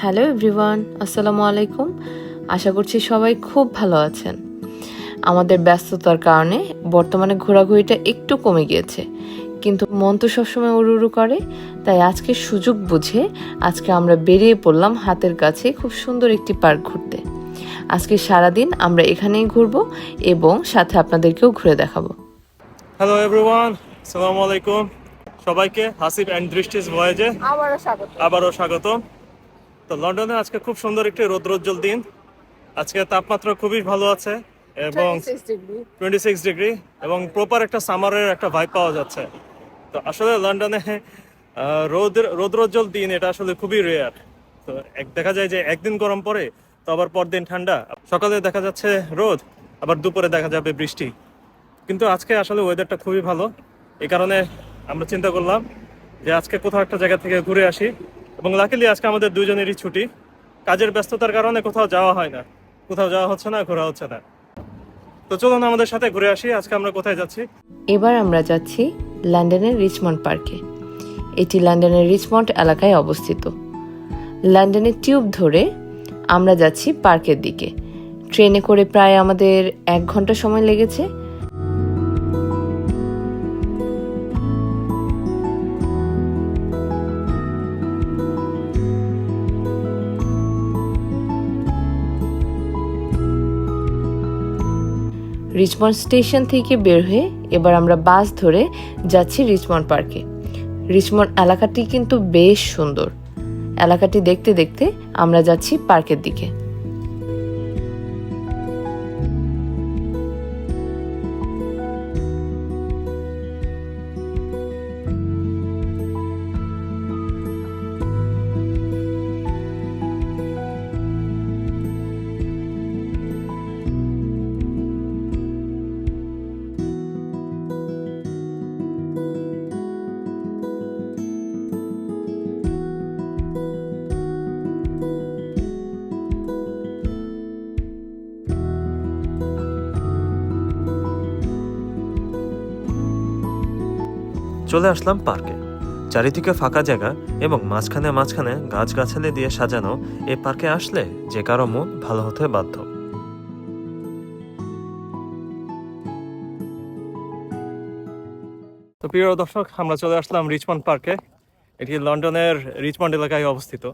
Hello everyone আসসালামু আলাইকুম। আশা করছি সবাই খুব ভালো আছেন। আমাদের ব্যস্ততার কারণে বর্তমানে ঘোরাঘুরিটা একটু কমে গিয়েছে কিন্তু মন তো সবসময় উড়ু উড়ু করে তাই আজকে সুযোগ বুঝে আজকে আমরা বেরিয়ে পড়লাম হাতের কাছে খুব সুন্দর একটি পার্ক ঘুরতে। আজকে সারাদিন আমরা এখানেই ঘুরবো এবং সাথে আপনাদেরকেও ঘুরে দেখাবো। হ্যালো এভরিওয়ান আসসালামু আলাইকুম। সবাইকে হাসিব অ্যান্ড দৃষ্টিস ভয়েজে আবারও স্বাগত। আবারও স্বাগত তো লন্ডনে আজকে খুব সুন্দর একটি রৌদ্রোজ্জ্বল দিন। আজকে তাপমাত্রা খুবই ভালো আছে এবং টোয়েন্টি সিক্স ডিগ্রি এবং প্রপার একটা সামারের একটা ভাইব পাওয়া যাচ্ছে। তো আসলে লন্ডনে আহ, রোদ রৌদ্রোজ্জ্বল দিন এটা আসলে খুবই রেয়ার তো এক দেখা যায় যে একদিন গরম পড়ে তো আবার পরদিন ঠান্ডা। সকালে দেখা যাচ্ছে রোদ আবার দুপুরে দেখা যাবে বৃষ্টি। কিন্তু আজকে আসলে ওয়েদারটা খুবই ভালো। এই কারণে আমরা চিন্তা করলাম যে আজকে কোথাও একটা জায়গা থেকে ঘুরে আসি। এবং লাকিলি আজকে আমাদের দুজনেরই ছুটি। কাজের ব্যস্ততার কারণে কোথাও যাওয়া হয় না। কোথাও যাওয়া হচ্ছে না, ঘোরা হচ্ছে না। তো চলুন আমাদের সাথে ঘুরে আসি, আজকে আমরা কোথায় যাচ্ছি? এবার আমরা যাচ্ছি লন্ডনের রিচমন্ড পার্কে এটি লন্ডনের রিচমন্ড এলাকায় অবস্থিত। লন্ডনের টিউব ধরে আমরা যাচ্ছি পার্কের দিকে। ট্রেনে করে প্রায় আমাদের এক ঘণ্টা সময় লেগেছে। রিচমন্ড স্টেশন থেকে বের হয়ে এবার আমরা বাস ধরে যাচ্ছি রিচমন্ড পার্কে রিচমন্ড এলাকাটি কিন্তু বেশ সুন্দর। এলাকাটি দেখতে দেখতে আমরা যাচ্ছি পার্কের দিকে। চলে আসলাম পার্কে। চারিদিকে ফাঁকা জায়গা এবং মাঝখানে মাঝখানে গাছগাছালি দিয়ে সাজানো এই পার্কে আসলে যে কারও মন ভালো হতে বাধ্য। তো প্রিয় দর্শক, আমরা চলে আসলাম রিচমন্ড পার্কে। এটি লন্ডনের রিচমন্ড এলাকায় অবস্থিত।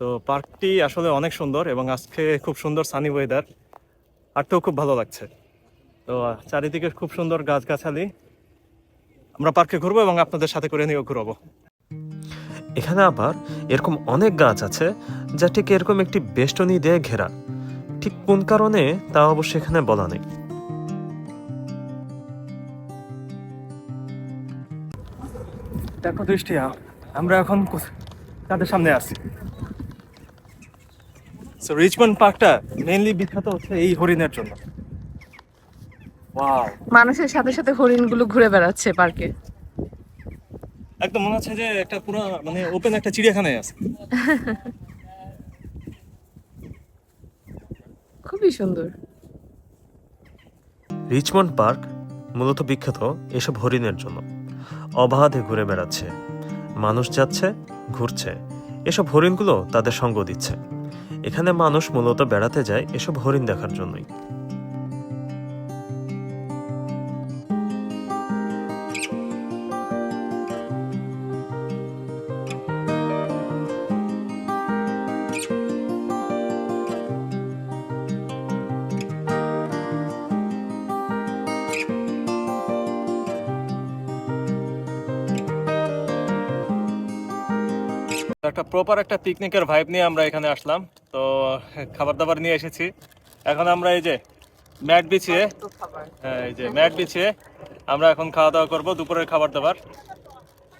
তো পার্কটি আসলে অনেক সুন্দর এবং আজকে খুব সুন্দর সানি ওয়েদার হাঁটতেও খুব ভালো লাগছে। তো চারিদিকে খুব সুন্দর গাছগাছালি আমরা পার্কে ঘুরবো এবং আপনাদের সাথে করে নিয়েও ঘুরবো। এখানে আবার এরকম অনেক গাছ আছে যা ঠিক এরকম একটি বেষ্টনী দিয়ে ঘেরা। ঠিক কোন কারণে তা অবশ্য এখানে বলা নেই। দেখো দৃষ্টি আমরা এখন তাদের সামনে আছি? সো রিচমন্ড পার্কটা মেইনলি বিখ্যাত হচ্ছে এই হরিণের জন্য। মানুষের সাথে সাথে হরিণগুলো ঘুরে বেড়াচ্ছে পার্কে। একদম মনে হচ্ছে যে একটা পুরো মানে ওপেন একটা চিড়িয়াখানায় আছে। খুবই সুন্দর। রিচমন্ড পার্ক মূলত বিখ্যাত এসব হরিণের জন্য। অবাধে ঘুরে বেড়াচ্ছে। মানুষ যাচ্ছে ঘুরছে। এসব হরিণগুলো তাদের সঙ্গ দিচ্ছে। এখানে মানুষ মূলত বেড়াতে যায় এসব হরিণ দেখার জন্যই। একটা প্রপার একটা পিকনিকের ভাইব নিয়ে আমরা এখানে আসলাম। তো খাবার দাবার নিয়ে এসেছি। এখন আমরা এই যে ম্যাট বিছিয়ে হ্যাঁ এই যে ম্যাট বিছিয়ে আমরা এখন খাওয়া দাওয়া করব দুপুরের খাবার দাবার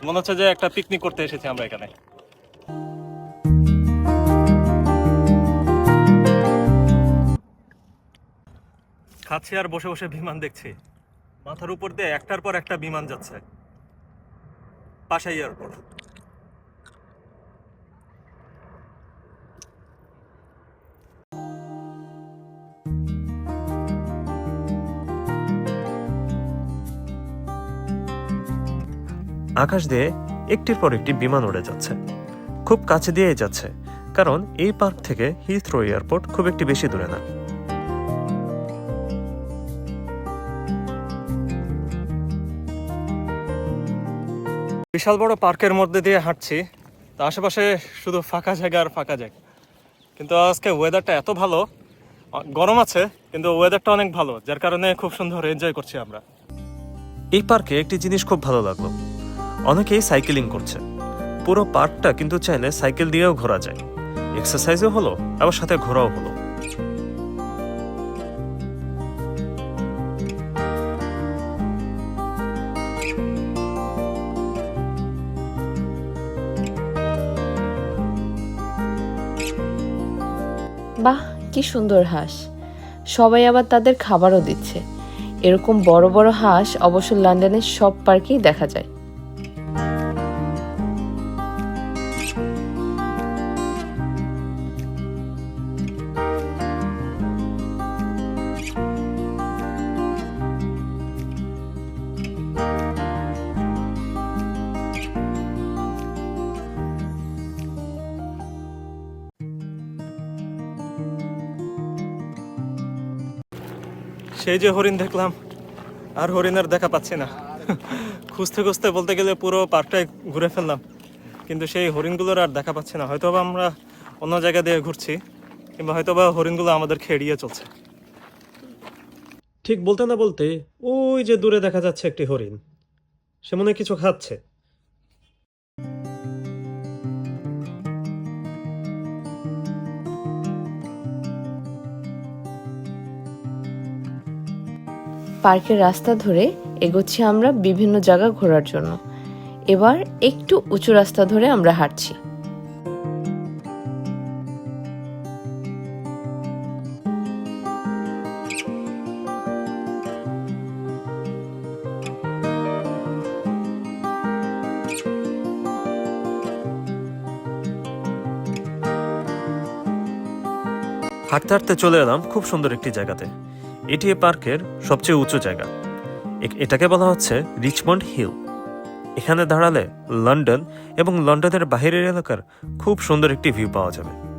মনে হচ্ছে যে একটা পিকনিক করতে এসেছি আমরা এখানে। খাচ্ছি আর বসে বসে বিমান দেখছি। মাথার উপর দিয়ে একটার পর একটা বিমান যাচ্ছে। পাশাই এয়ারপোর্ট আকাশ দিয়ে একটির পর একটি বিমান উড়ে যাচ্ছে। খুব কাছে দিয়েই যাচ্ছে কারণ এই পার্ক থেকে হিথ্রো এয়ারপোর্ট খুব একটি বেশি দূরে না। বিশাল বড় পার্কের মধ্যে দিয়ে হাঁটছি তো আশেপাশে শুধু ফাঁকা জায়গা আর ফাঁকা জায়গা। কিন্তু আজকে ওয়েদারটা এত ভালো গরম আছে কিন্তু ওয়েদারটা অনেক ভালো যার কারণে খুব সুন্দর এনজয় করছি আমরা। এই পার্কে একটি জিনিস খুব ভালো লাগল অনেকেই সাইকেলিং করছে। পুরো পার্কটা কিন্তু চাইলে সাইকেল দিয়েও ঘোরা যায়। এক্সারসাইজও হলো, আবার সাথে ঘোরাও হলো। বাহ, কি সুন্দর হাঁস। সবাই আবার তাদের খাবারও দিচ্ছে। এরকম বড় বড় হাঁস অবশ্য লন্ডনের সব পার্কেই দেখা যায়। সেই যে হরিণ দেখলাম, আর হরিণের দেখা পাচ্ছি না। খুঁজতে খুঁজতে বলতে গেলে পুরো পার্কটাই ঘুরে ফেললাম, কিন্তু সেই হরিণগুলোর আর দেখা পাচ্ছি না। হয়তো বা আমরা অন্য জায়গা দিয়ে ঘুরছি, কিংবা হয়তো বা হরিণগুলো আমাদের খেড়িয়ে চলছে। ঠিক বলতে না বলতে, ওই যে দূরে দেখা যাচ্ছে একটি হরিণ। সে মনে কিছু খাচ্ছে। পার্কের রাস্তা ধরে এগোচ্ছি আমরা বিভিন্ন জায়গা ঘোরার জন্য। এবার একটু উঁচু রাস্তা ধরে আমরা হাঁটছি। হাঁটতে হাঁটতে চলে এলাম খুব সুন্দর একটি জায়গাতে। এটি এ পার্কের সবচেয়ে উঁচু জায়গা। এটাকে বলা হচ্ছে রিচমন্ড হিল। এখানে দাঁড়ালে লন্ডন এবং লন্ডনের বাহিরের এলাকার খুব সুন্দর একটি ভিউ পাওয়া যাবে।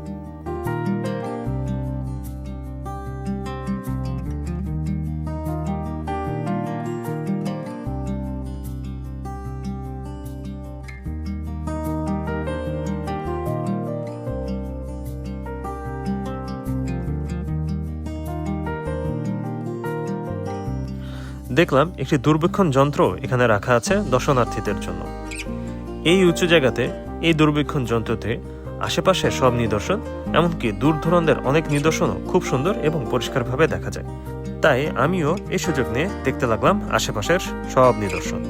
দেখলাম একটি দূরবীক্ষণ যন্ত্র এখানে রাখা আছে দর্শনার্থীদের জন্য। এই উঁচু জায়গাতে এই দূরবীক্ষণ যন্ত্রতে আশেপাশে সব নিদর্শন, এমনকি দূর দূরান্তের অনেক নিদর্শনও খুব সুন্দর এবং পরিষ্কারভাবে দেখা যায়। তাই আমিও এই সুযোগ নিয়ে দেখতে লাগলাম আশেপাশের সব নিদর্শন।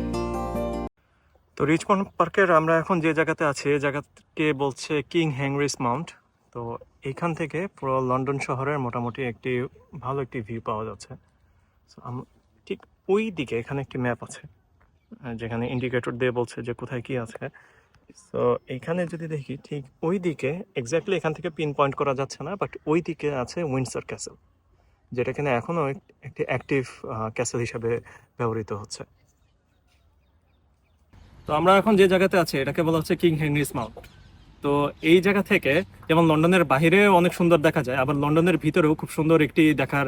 তো রিচমন্ড পার্কের আমরা এখন যে জায়গাতে আছি এই জায়গাকে বলছে কিং হ্যাংরিস মাউন্ট। তো এইখান থেকে পুরো লন্ডন শহরের মোটামুটি একটি ভালো একটি ভিউ পাওয়া যাচ্ছে। ওই দিকে এখানে একটি ম্যাপ আছে যেখানে ইন্ডিকেটর দিয়ে বলছে যে কোথায় কি আছে। তো এখানে যদি দেখি, ঠিক ওই দিকে এক্স্যাক্টলি এখান থেকে পিন পয়েন্ট করা যাচ্ছে না বাট ওই দিকে আছে উইন্ডসার ক্যাসেল যেটা কিনা এখনও একটি অ্যাক্টিভ ক্যাসেল হিসাবে ব্যবহৃত হচ্ছে। তো আমরা এখন যে জায়গাতে আছি, এটাকে বলা হচ্ছে কিং হেনরিস মাউন্ট তো এই জায়গা থেকে যেমন লন্ডনের বাইরে অনেক সুন্দর দেখা যায়, আবার লন্ডনের ভিতরেও খুব সুন্দর একটি দেখার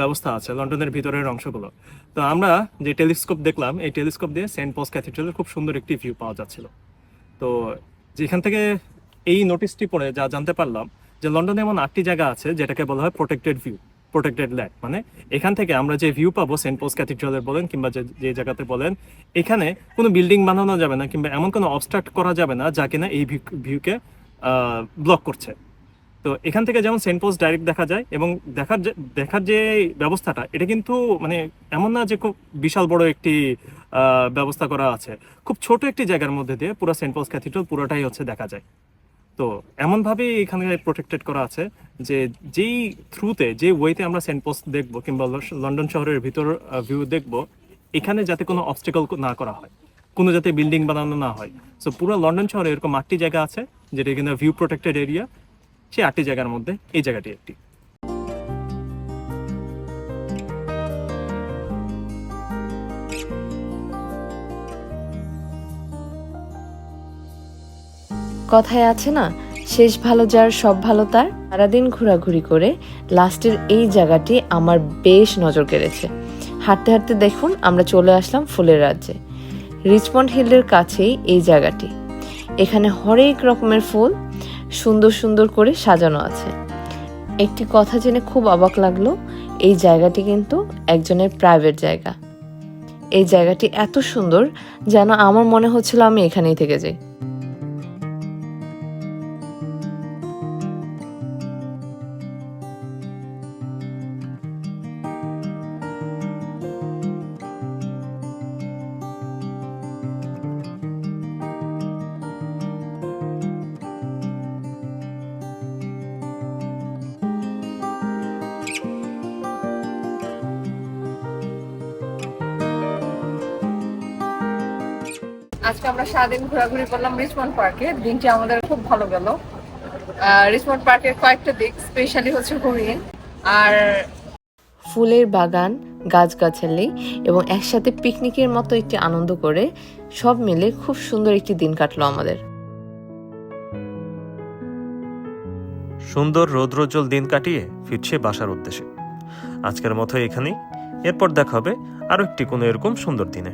ব্যবস্থা আছে লন্ডনের ভিতরের অংশগুলো। তো আমরা যে টেলিস্কোপ দেখলাম, এই টেলিস্কোপ দিয়ে সেন্ট পলস ক্যাথিড্রালের খুব সুন্দর একটি ভিউ পাওয়া যাচ্ছিল। তো যেখান থেকে এই নোটিশটি পড়ে যা জানতে পারলাম যে লন্ডনে এমন আটটি জায়গা আছে যেটাকে বলা হয় প্রোটেক্টেড ভিউ। প্রোটেক্টেড ল্যান্ড মানে এখান থেকে আমরা যে ভিউ পাবো সেন্ট পোস্ট ক্যাথিড্রালের বলেন কিংবা যে যে জায়গাতে বলেন, এখানে কোনো বিল্ডিং বানানো যাবে না কিংবা এমন কোনো অবস্ট্রাক্ট করা যাবে না যা কিনা এই ভিউকে ব্লক করছে। তো এখান থেকে যেমন সেন্ট পোস্ট ডাইরেক্ট দেখা যায় এবং দেখার যে দেখার যে ব্যবস্থাটা, এটা কিন্তু মানে এমন না যে খুব বিশাল বড় একটি ব্যবস্থা করা আছে। খুব ছোট একটি জায়গার মধ্যে দিয়ে পুরো সেন্ট পোস্ট ক্যাথিড্রাল পুরোটাই হচ্ছে দেখা যায়। তো এমনভাবে এখানে প্রোটেক্টেড করা আছে যে যেই থ্রুতে যে ওয়েতে আমরা সেন্ট পোস্ট দেখব কিংবা লন্ডন শহরের ভিতর ভিউ দেখব, এখানে যাতে কোনো অবস্টেকল না করা হয়, কোনো যাতে বিল্ডিং বানানো না হয়। সো পুরো লন্ডন শহরে এরকম আটটি জায়গা আছে, যেটা কিনা ভিউ প্রোটেক্টেড এরিয়া সেই আটটি জায়গার মধ্যে এই জায়গাটি একটি। কথায় আছে না, শেষ ভালো যার, সব ভালো তার। সারাদিন ঘোরাঘুরি করে লাস্টের এই জায়গাটি আমার বেশ নজর কেড়েছে। হাঁটতে হাঁটতে দেখুন, আমরা চলে আসলাম ফুলের রাজ্যে। রিচমন্ড হিলের কাছেই এই জায়গাটি। এখানে হরেক রকমের ফুল সুন্দর সুন্দর করে সাজানো আছে। একটি কথা জেনে খুব অবাক লাগল, এই জায়গাটি কিন্তু একজনের প্রাইভেট জায়গা। এই জায়গাটি এত সুন্দর যেন আমার মনে হচ্ছিল আমি এখানেই থেকে যাই। আমরা সারাদিন ঘোরাঘুরি করলাম রিচমন্ড পার্কে দিনটি আমাদের খুব ভালো গেল। রিচমন্ড পার্কের কয়েকটা দিক স্পেশালি হচ্ছে হরিণ। আর ফুলের বাগান, গাছগাছালি এবং একসাথে পিকনিকের মতো একটি আনন্দ করে সব মিলে খুব সুন্দর একটি দিন কাটলো আমাদের। সুন্দর রৌদ্রোজ্জ্বল দিন কাটিয়ে ফিরছে বাসার উদ্দেশ্যে। আজকের মতো এখানেই। এরপর দেখা হবে আরও একটি কোনো এরকম সুন্দর দিনে।